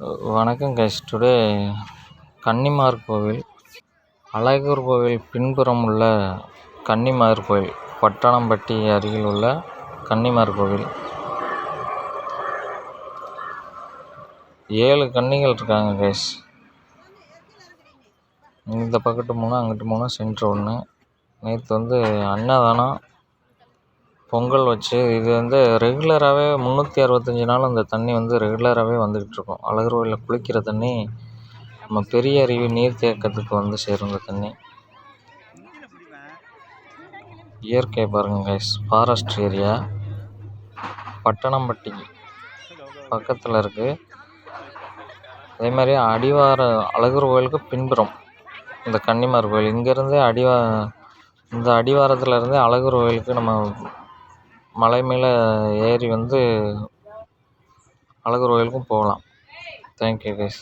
வணக்கம் guys today கன்னிமார் கோவில் அழகர் கோவில் பின்புறம் உள்ள கன்னிமார் கோவில் பட்டணம்பட்டி அருகில் உள்ள கன்னிமார் கோவில். ஏழு கன்னிகள் இருக்காங்க கைஸ் இந்த பக்கத்து மூணு அங்கிட்டு மூணு சென்ட்ரு ஒன்று நேற்று வந்து அன்னதானம் பொங்கல் வச்சு இது வந்து ரெகுலராகவே முந்நூற்றி அறுபத்தஞ்சி நாள் அந்த தண்ணி வந்து ரெகுலராகவே வந்துக்கிட்டு இருக்கும். அழகர் கோயிலில் குளிக்கிற தண்ணி நம்ம பெரிய அருவி நீர்த்தேக்கத்துக்கு வந்து சேரும் இந்த தண்ணி. இயற்கை பாருங்கள் கைஸ் ஃபாரஸ்ட் ஏரியா பட்டணம்பட்டி பக்கத்தில் இருக்குது அதே மாதிரி அடிவார அழகர் கோயிலுக்கு பின்புறம் இந்த கன்னிமார் கோயில். இங்கேருந்தே அடிவா இந்த அடிவாரத்தில் இருந்தே அழகர் கோயிலுக்கு நம்ம மலை மேலே ஏறி வந்து அழகர் கோயிலுக்கும் போகலாம். Thank you guys